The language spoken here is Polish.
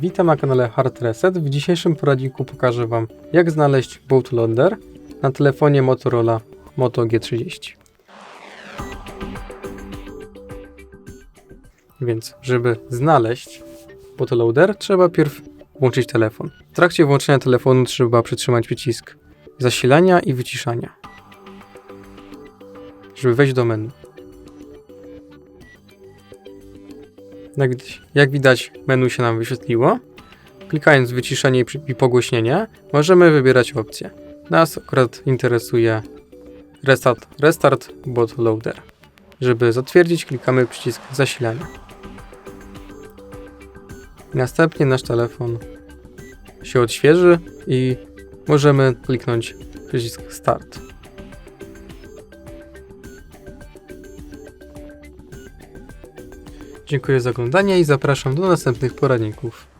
Witam na kanale Hard Reset. W dzisiejszym poradniku pokażę Wam, jak znaleźć bootloader na telefonie Motorola Moto G30. Więc, żeby znaleźć bootloader, trzeba pierw włączyć telefon. W trakcie włączenia telefonu trzeba przytrzymać przycisk zasilania i wyciszania, żeby wejść do menu. Jak, jak widać, menu się nam wyświetliło. Klikając wyciszenie i pogłośnienie, możemy wybierać opcję. Nas akurat interesuje Restart, restart bootloader. Żeby zatwierdzić, klikamy przycisk zasilania. Następnie nasz telefon się odświeży i możemy kliknąć przycisk Start. Dziękuję za oglądanie i zapraszam do następnych poradników.